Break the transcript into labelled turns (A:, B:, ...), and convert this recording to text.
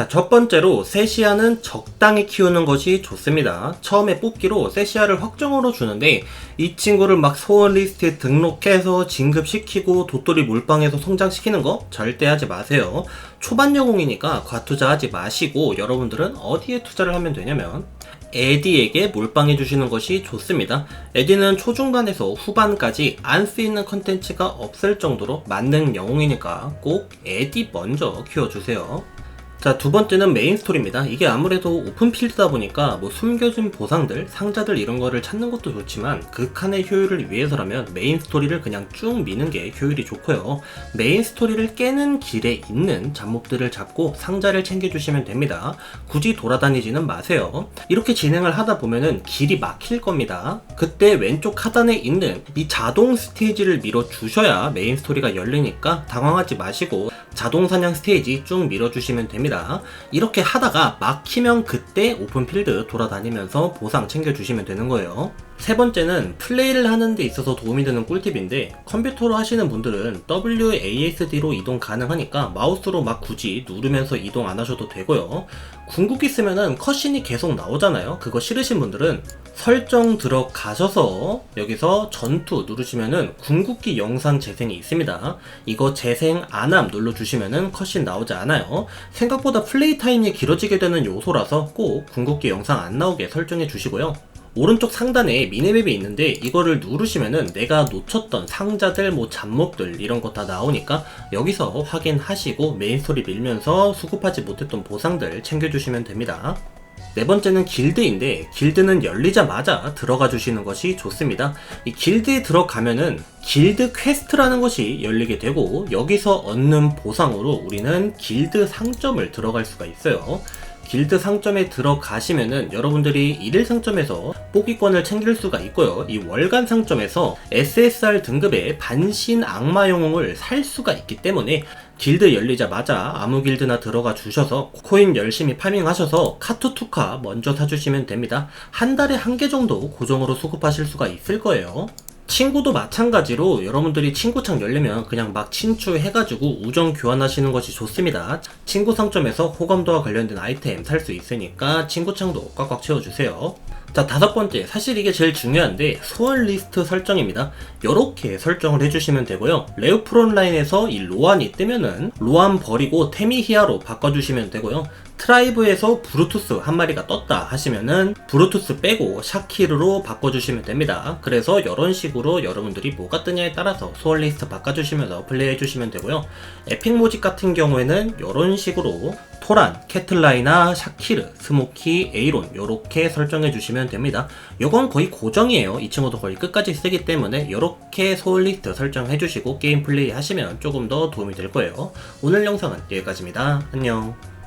A: 자, 첫 번째로 세시아는 적당히 키우는 것이 좋습니다. 처음에 뽑기로 세시아를 확정으로 주는데 이 친구를 막 소원 리스트에 등록해서 진급시키고 도토리 몰빵해서 성장시키는 거 절대 하지 마세요. 초반 영웅이니까 과투자하지 마시고 여러분들은 어디에 투자를 하면 되냐면 에디에게 몰빵해 주시는 것이 좋습니다. 에디는 초중반에서 후반까지 안 쓰이는 컨텐츠가 없을 정도로 만능 영웅이니까 꼭 에디 먼저 키워주세요. 자, 두 번째는 메인 스토리입니다. 이게 아무래도 오픈 필드다 보니까 뭐 숨겨진 보상들, 상자들 이런 거를 찾는 것도 좋지만 그 칸의 효율을 위해서라면 메인 스토리를 그냥 쭉 미는 게 효율이 좋고요. 메인 스토리를 깨는 길에 있는 잡목들을 잡고 상자를 챙겨주시면 됩니다. 굳이 돌아다니지는 마세요. 이렇게 진행을 하다 보면은 길이 막힐 겁니다. 그때 왼쪽 하단에 있는 이 자동 스테이지를 밀어 주셔야 메인 스토리가 열리니까 당황하지 마시고 자동 사냥 스테이지 쭉 밀어 주시면 됩니다. 이렇게 하다가 막히면 그때 오픈필드 돌아다니면서 보상 챙겨주시면 되는 거예요. 세 번째는 플레이를 하는 데 있어서 도움이 되는 꿀팁인데 컴퓨터로 하시는 분들은 WASD로 이동 가능하니까 마우스로 막 굳이 누르면서 이동 안 하셔도 되고요. 궁극기 쓰면은 컷신이 계속 나오잖아요. 그거 싫으신 분들은 설정 들어가셔서 여기서 전투 누르시면은 궁극기 영상 재생이 있습니다. 이거 재생 안함 눌러주시면은 컷신 나오지 않아요. 생각보다 플레이 타임이 길어지게 되는 요소라서 꼭 궁극기 영상 안 나오게 설정해 주시고요. 오른쪽 상단에 미니맵이 있는데 이거를 누르시면은 내가 놓쳤던 상자들 뭐 잡목들 이런 거 다 나오니까 여기서 확인하시고 메인 스토리 밀면서 수급하지 못했던 보상들 챙겨주시면 됩니다. 네 번째는 길드인데 길드는 열리자마자 들어가 주시는 것이 좋습니다. 이 길드에 들어가면은 길드 퀘스트라는 것이 열리게 되고 여기서 얻는 보상으로 우리는 길드 상점을 들어갈 수가 있어요. 길드 상점에 들어가시면은 여러분들이 1일 상점에서 뽑기권을 챙길 수가 있고요. 이 월간 상점에서 SSR 등급의 반신 악마 영웅을 살 수가 있기 때문에 길드 열리자마자 아무 길드나 들어가 주셔서 코인 열심히 파밍하셔서 카투투카 먼저 사주시면 됩니다. 한 달에 한 개 정도 고정으로 수급하실 수가 있을 거예요. 친구도 마찬가지로 여러분들이 친구창 열리면 그냥 막 친추해가지고 우정 교환하시는 것이 좋습니다. 친구 상점에서 호감도와 관련된 아이템 살 수 있으니까 친구창도 꽉꽉 채워주세요. 자, 다섯 번째. 사실 이게 제일 중요한데, 소원 리스트 설정입니다. 이렇게 설정을 해주시면 되고요. 레오프론라인에서 이 로안이 뜨면은, 로안 버리고 테미히아로 바꿔주시면 되고요. 트라이브에서 브루투스 한 마리가 떴다 하시면은 브루투스 빼고 샤키르로 바꿔주시면 됩니다. 그래서 이런 식으로 여러분들이 뭐가 뜨냐에 따라서 소원 리스트 바꿔주시면서 플레이해 주시면 되고요. 에픽 모집 같은 경우에는 이런 식으로 토란, 캐틀라이나, 샤키르, 스모키, 에이론 이렇게 설정해 주시면 됩니다. 이건 거의 고정이에요. 이 친구도 거의 끝까지 쓰기 때문에 이렇게 소울 리스트 설정해 주시고 게임 플레이 하시면 조금 더 도움이 될 거예요. 오늘 영상은 여기까지입니다. 안녕.